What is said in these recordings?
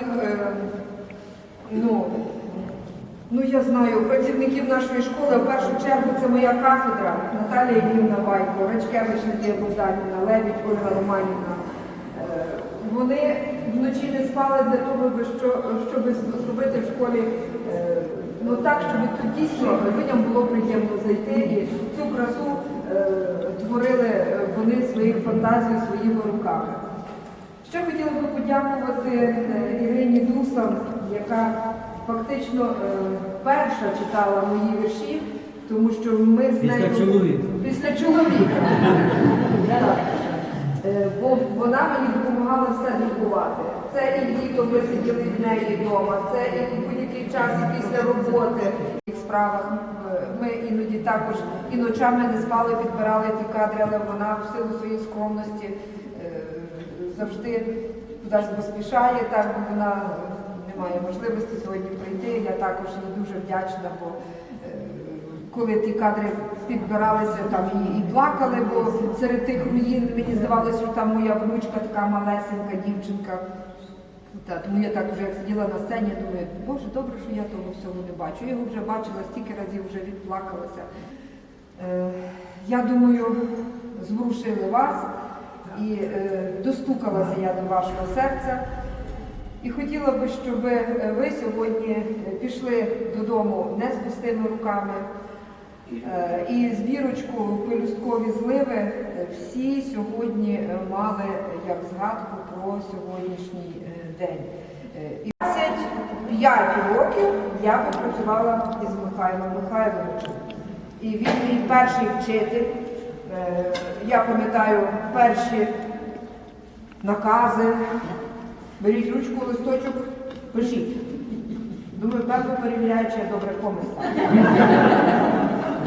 Е, Ну, ну я знаю, працівників нашої школи, в першу чергу це моя кафедра Наталія Іллівна Вайко, Рачкевич Надія Богданівна, Лебідь Ольга Романівна. Е, Вони вночі не спали для того, щоб зробити в школі е, ну так, щоб тут дійсно людям було приємно зайти і цю красу творили вони своїх фантазій своїми руками. Ще хотіла би подякувати е, Ірині Дусан, яка фактично е, перша читала мої вірші, тому що ми з Після нею чоловіка. після чоловіка. Е, Бо вона мені допомагала все друкувати. Це і літо ми сиділи в неї вдома, це і в будь-який час, і після роботи в справах. Ми іноді також і ночами не спали, підбирали ті кадри, але вона в силу своєї скромності завжди кудись поспішає, так вона е, не має можливості сьогодні прийти. Я також їй дуже вдячна, бо е, коли ті кадри підбиралися, там і, і плакали, бо серед тих руїн мені здавалося, що там моя внучка, така малесенька дівчинка. Та, тому я так вже як сиділа на сцені, думаю, боже, добре, що я того всього не бачу. Його вже бачила, стільки разів вже відплакалася. Е, я думаю, зворушили вас і е, достукалася я до вашого серця. І хотіла би, щоб ви сьогодні пішли додому не з пустими руками. Е, І збірочку пелюсткові зливи е, всі сьогодні е, мали як згадку про сьогоднішній е, день. Е, І 25 років я попрацювала із Михайлом Михайловичем. І він мій перший вчитель. Е, Я пам'ятаю перші накази. Беріть ручку, листочок, пишіть. Думаю, певно перевіряє, чи я добре помисла.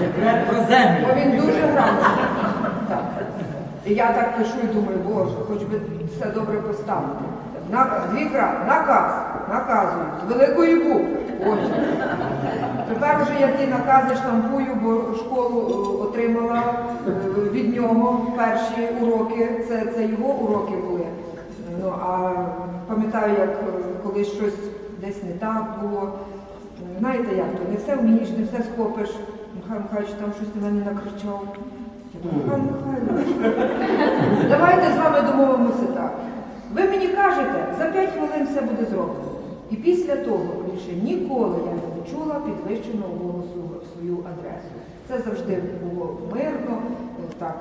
Декрет про Бо він дуже грамотний. І я так пишу і думаю, боже, хоч би все добре поставити. Дві кра, наказ, наказують, з великої букви. Тепер вже я ті накази штампую, бо школу е, отримала е, від нього перші уроки. Це, це його уроки були. Ну, а пам'ятаю, як е, коли щось десь не так було. Знаєте, як то, не все вмієш, не все схопиш. Михайло Михайлович там щось на мене накричав. Я думаю, Михайло Михайлович, давайте з вами домовимося так. Ви мені кажете, за 5 хвилин все буде зроблено. І після того більше ніколи я не чула підвищеного голосу в свою адресу. Це завжди було мирно, е, так,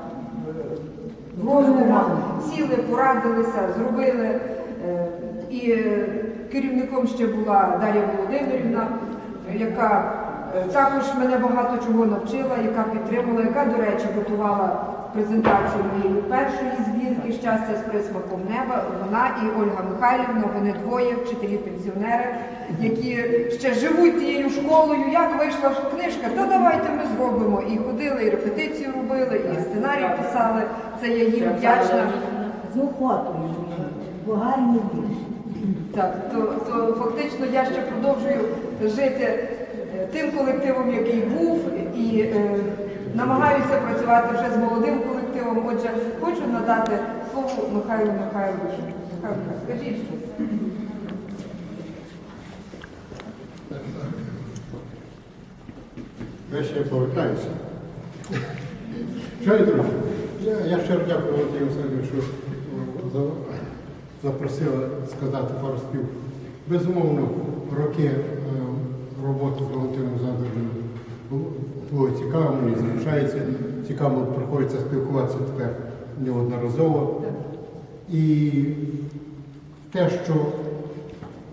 в- в розумах. Сіли, порадилися, зробили. Е, І е, керівником ще була Дар'я Володимирівна, яка е, також мене багато чого навчила, яка підтримала, яка, до речі, готувала презентацію моєї першої збірки Щастя з присмаком неба. Вона і Ольга Михайлівна, вони двоє, вчителі-пенсіонери, які ще живуть тією школою. Як вийшла книжка, то давайте ми зробимо. І ходили, і репетицію робили, і сценарій писали. Це я їм вдячна. З охотою, бо гарні. Так, то, то фактично я ще продовжую жити тим колективом, який був, і е, намагаюся працювати вже з молодим колективом. Отже, хочу надати слово Михайлу Михайловичу. Михайло, скажіть щось. Я ще повертаюся. Шановні друзі, я, щиро дякую Валентину Олександрівну, що о, запросила сказати пару слів. Безумовно, роки роботи з Валентином Олександровичем було цікаво, мені залишається цікаво, приходиться спілкуватися тепер неодноразово. І те, що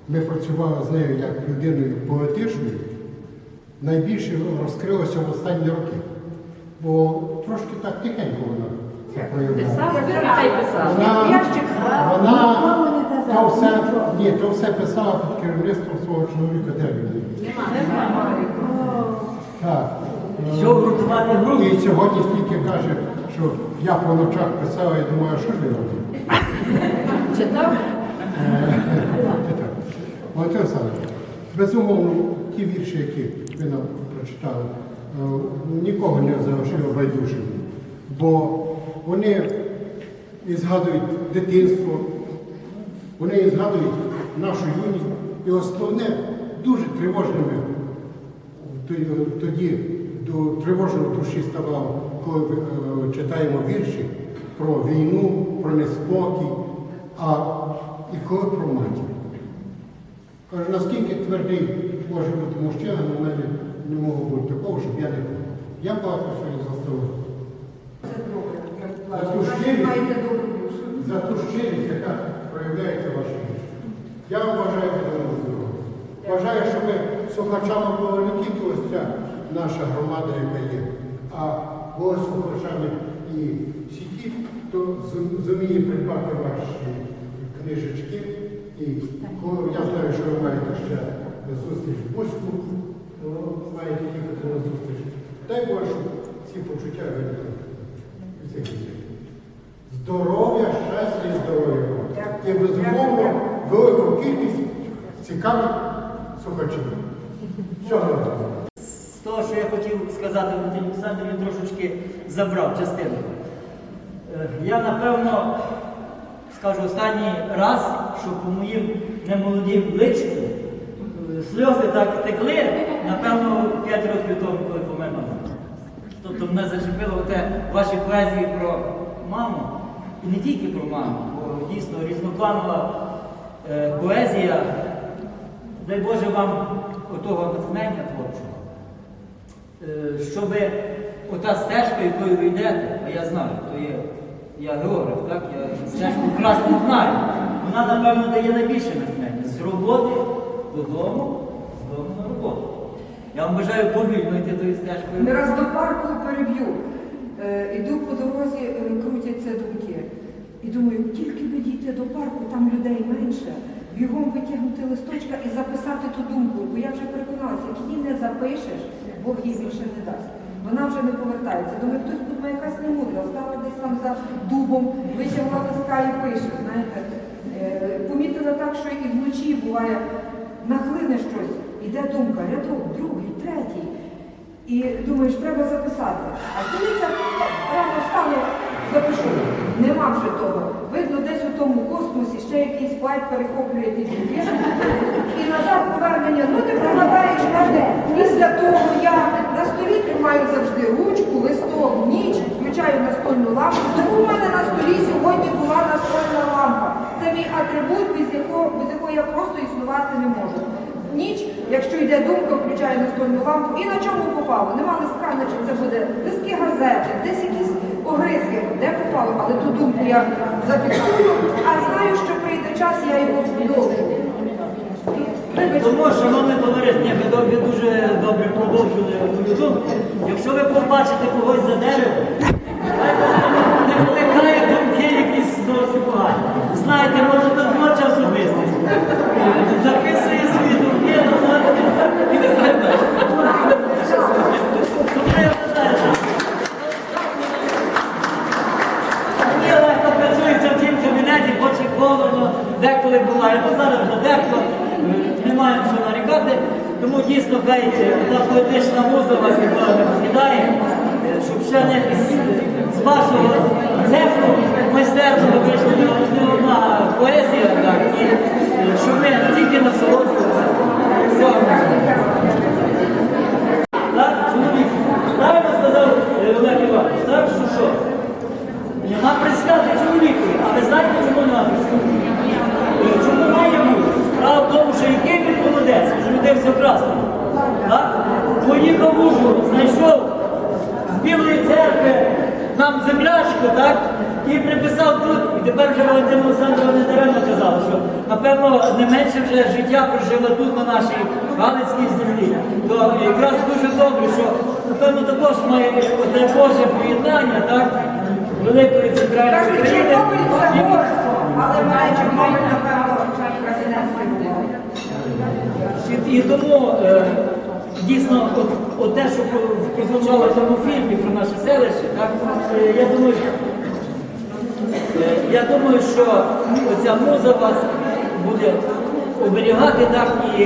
ми працювали з нею як людиною поетичною, найбільше розкрилося в останні роки. Бо трошки так тихенько вона це проявляла. Вона, вона то все, ні, то все писала під керівництвом свого чоловіка Девіда. Так. Що групу? І сьогодні стільки каже, що я по ночах писав, я думаю, а що ж ви робите? Читав? Валентин Олександрович, безумовно, ті вірші, які ви нам прочитали, е, нікого не залишили байдужим, бо вони і згадують дитинство, вони згадують нашу юність. І основне, дуже тривожними тоді- до тривожної душі ставало, коли е, читаємо вірші про війну, про неспокій, а і коли про матір. Каже, наскільки твердий може бути мужчина, на мене не могло бути такого, щоб я не плакав. Я плакав сьогодні за столом. Це добре. як За ту щирість. яка проявляється в вашій житті. Я вам бажаю такого здоров'я. Бажаю, щоб слухачами була не тільки ось ця наша громада, яка є, а були слухачами і сіті, хто зуміє придбати ваші книжечки. І коли я знаю, що ви маєте ще зустріч в Бузьку, то маєте їхати на зустріч. Дай Боже, ці почуття виникли. Здоров'я, щастя і здоров'я. І безумовно велику кількість цікавих слухачів. Всього доброго. З того, що я хотів сказати, Олександр, він трошечки забрав частину. Е, Я, напевно, скажу останній раз, що по моїм немолодім личку е, сльози так текли, напевно, 5 років тому, коли помер мама. Тобто мене зачепило те ваші поезії про маму, і не тільки про маму, бо дійсно різнопланова е, поезія. Дай Боже вам отого натхнення творчого, Е, щоб ота стежка, якою ви йдете, а я знаю, то є, я географ, так, я стежку красно знаю, вона, напевно, дає найбільше натхнення. З роботи додому, з дому на роботу. Я вам бажаю повільно йти тою стежкою. Не раз до парку переб'ю. Е, Іду по дорозі, е, крутяться думки. І думаю, тільки би дійти до парку, там людей менше, бігом витягнути листочка і записати ту думку. Бо я вже переконалася, як її не запишеш, Бог їй більше не дасть. Вона вже не повертається. Думаю, хтось тут якась немудра, стала десь там за дубом, витягла листка і пише. Знаєте, Е, помітила так, що і вночі буває, нахлине щось, іде думка, рядок, другий, третій. І думаєш, треба записати. А коли це рано стало, запишу. Нема вже того. Видно, десь у тому космосі ще перехоплює ті думки. І назад повернення, ну ти пригладаєш каже. Після того я на столі тримаю завжди ручку, листок, ніч, включаю настольну лампу. Тому в мене на столі сьогодні була настольна лампа. Це мій атрибут, без якого, без якого я просто існувати не можу. Ніч, якщо йде думка, включаю настольну лампу і на чому попало. Нема листка, значить це буде листки газети, десь якісь огризки, де попало, але ту думку я зафіксую, а знаю, що час, я його продовжу. Тому, шановне товариство, ви дуже добре продовжили мою думку. Якщо ви побачите когось за деревом, буває, бо зараз вже не маємо що нарікати. Тому дійсно е, та поетична муза вас ніколи покидає, щоб ще не з, вашого цеху майстерного вийшла не одна поезія, так, і е, щоб ми не тільки насолоджувалися. Всього. Так, чоловік, правильно сказав е, Олег Іванович, так, що що? Нема присвяти чоловікові, а ви знаєте, чому нема присвяти? Е, Чому має бути? Справа в тому, що який він молодець, вже все. Так? Поїхав в Ужгород, знайшов з Білої церкви нам землячку, так? І приписав тут. І тепер вже Валентина Олександрова не даремно казала, що напевно не менше вже життя прожила тут на нашій Галицькій землі. То якраз дуже добре, що напевно також має оте Боже поєднання, так? Великої центральної Кажуть, України. Чорнобиль це гордо, але має Чорнобиль, напевно, президентський. І, тому е, дійсно, от, от те, що прозвучало в тому фільмі про наше селище, так, е, я думаю, е, я думаю, що оця муза вас буде оберігати так, і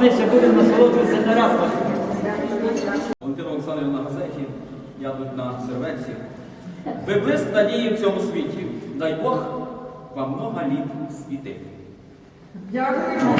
ми ще будемо насолоджуватися не раз. Валентина Олександрівна на газеті, я тут на серветці. Виблиск надії в цьому світі. Дай Бог вам много літ світити. Дякуємо.